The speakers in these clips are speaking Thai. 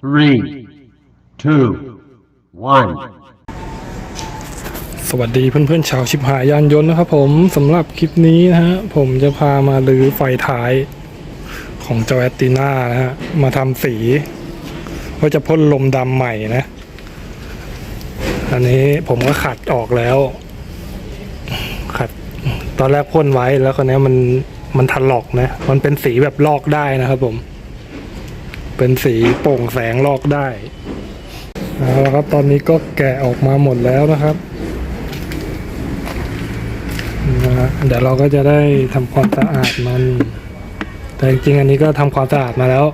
three, two, one. สวัสดีเพื่อนๆชาวชิบหายยานยนต์นะครับผมสำหรับคลิปนี้นะฮะผมจะพามาลือไฟท้ายของเจ้าแอตติน่านะฮะมาทำสีว่าจะพ่นลมดำใหม่นะ อันนี้ผมก็ขัดออกแล้ว ขัดตอนแรกพ่นไว้แล้วคนนี้มันมันถลอกนะ มันเป็นสีแบบลอกได้นะครับผม เป็นสีโปร่งแสงลอกได้เอาละครับ ตอนนี้ก็แกะออกมาหมดแล้วนะครับนะฮะเดี๋ยวเราก็จะได้ทำความสะอาดมัน แต่จริงๆอันนี้ก็ทำความสะอาดมาแล้ว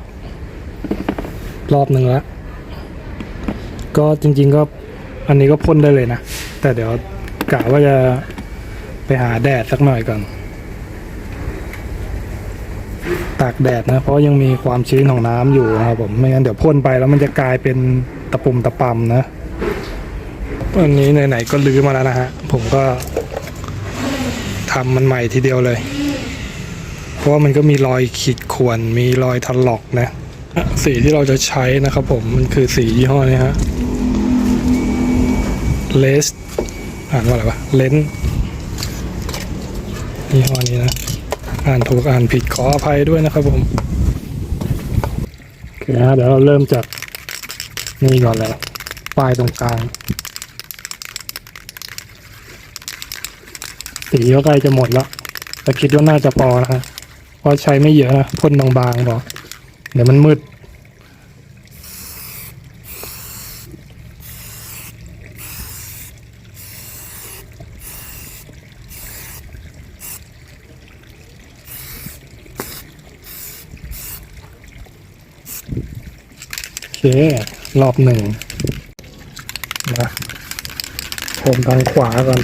รอบหนึ่งแล้วก็จริง ๆก็อันนี้ก็พ่นได้เลยนะ แต่เดี๋ยวกะว่าจะไปหาแดดสักหน่อยก่อน ตากแดดนะ เพราะยังมีความชื้นของน้ำอยู่นะครับผมไม่งั้นเดี๋ยวพ่นไปแล้วมันจะกลายเป็นตะปุ่มตะปำนะอันนี้ไหนๆก็ลื้อมาแล้วนะฮะผมก็ทำมันใหม่ทีเดียวเลย เพราะว่ามันก็มีรอยขีดข่วนมีรอยถลอกนะสีที่เราจะใช้นะครับผมมันคือสียี่ห้อนี้ฮะเลสอ่านว่าอะไรวะเลนยี่ห้อนี้นะ อ่านถูกอ่านผิดขออภัยด้วยนะครับผมโอเคฮะเดี๋ยวเราเริ่มจากนี่ก่อนเลยป้ายตรงกลางสีก็ใกล้จะหมดแล้วแต่คิดว่าน่าจะพอนะฮะเพราะใช้ไม่เยอะนะพ่นบางๆพอเดี๋ยวมันมืด รอบหนึ่งนะผมทางขวาก่อน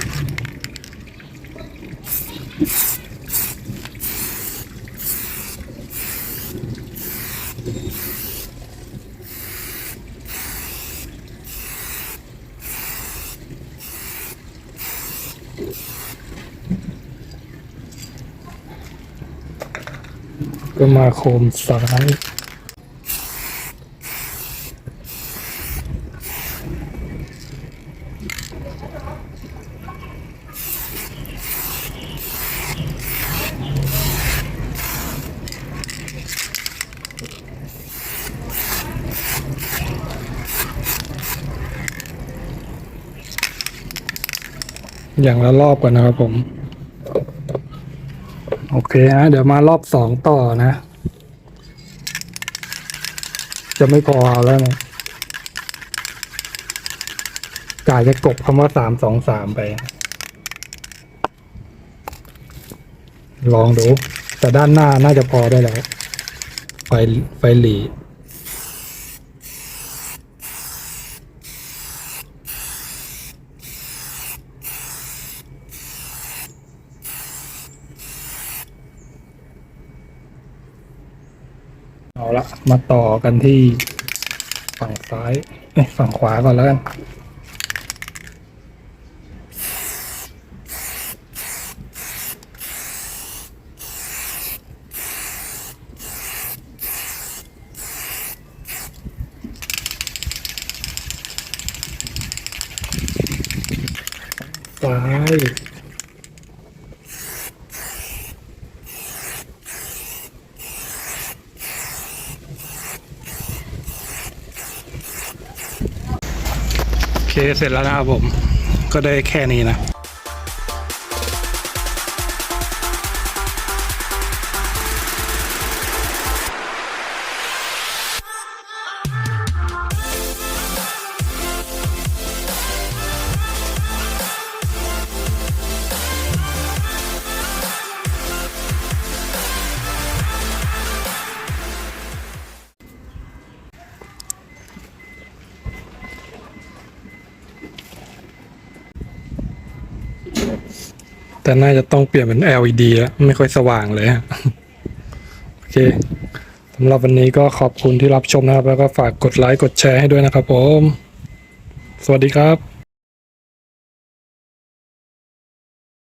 ก็มาโคมซ้าย อย่างละรอบก่อนนะครับผม โอเคฮะเดี๋ยวมารอบสองต่อนะ จะไม่พอแล้วเนี่ย กายจะกบคำว่าสามสองสามไป ลองดู แต่ด้านหน้าน่าจะพอได้แล้ว ไฟไฟหลีเอาละมาต่อกันที่ฝั่งซ้ายเอ้ยฝั่งขวาก่อนแล้วกัน ซ้ายโอเคเสร็จแล้วนะครับผม ก็ได้แค่นี้นะ แต่น่าจะต้องเปลี่ยนเป็น LED แล้วไม่ค่อยสว่างเลยฮะโอเคสำหรับวันนี้ก็ขอบคุณที่รับชมนะครับ แล้วก็ฝากกดไลค์กดแชร์ให้ด้วยนะครับผม สวัสดีครับ